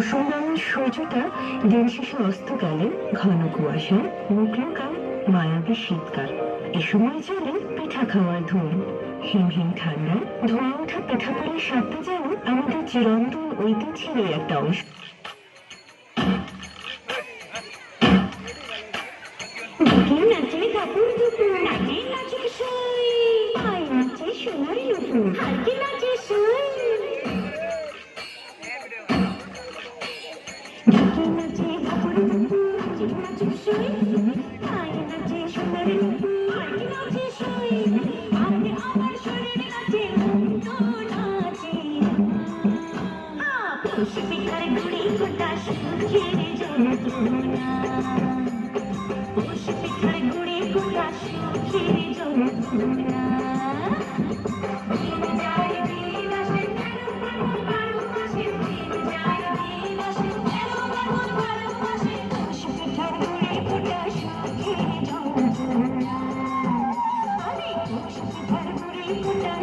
সুনামের সূর্যটা দিন শেষে অস্তকালে ঘন কুয়াশা মুখলকাল মায়াবী শীতকাল। এ সময় চলে পিঠা খাওয়ার ধুম। হিম হিম ঠান্ডা ধোয়া ওঠা পিঠাপুলির স্বাদটা যেন আমাদের চিরন্তন ঐতিহ্যেরই একটা অংশ। পিঠার গুড়ি গোটা সুখের যন্ত্রণা পুষ পিঠার গুড়ি গোটা সুখের দিন যায়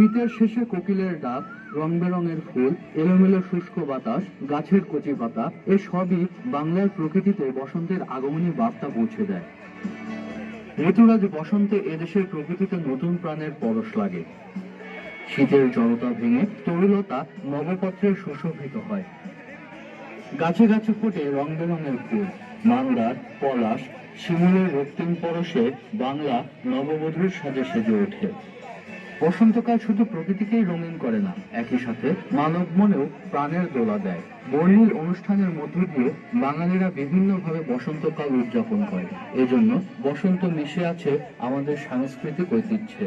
শীতের শেষে কোকিলের ডাক রং বেরঙের ফুল, এলোমেলো শুষ্ক বাতাস, গাছের কচি পাতা, এ সবই বাংলার প্রকৃতিতে বসন্তের আগমনী বার্তা পৌঁছে দেয়। ঋতুরাজ বসন্তে এদেশের প্রকৃতিতে নতুন প্রাণের পরশ লাগে। শীতের জড়তা ভেঙে তরুলতা নবপত্রের সুশোভিত হয়। গাছে গাছে ফোটে রং বেরঙের ফুল, মান্দার, পলাশ, শিমুলের রক্তিম পরশে বাংলা নববধূর সাজে সেজে ওঠে। বসন্তকাল শুধু প্রকৃতিকেই রঙিন করে না, একই সাথে মানব মনেও প্রাণের দোলা দেয়। বর্ণিল অনুষ্ঠানের মধ্য দিয়ে বাঙালিরা বিভিন্নভাবে বসন্তকাল উদযাপন করে। এজন্য বসন্ত মিশে আছে আমাদের সাংস্কৃতিক ঐতিহ্যে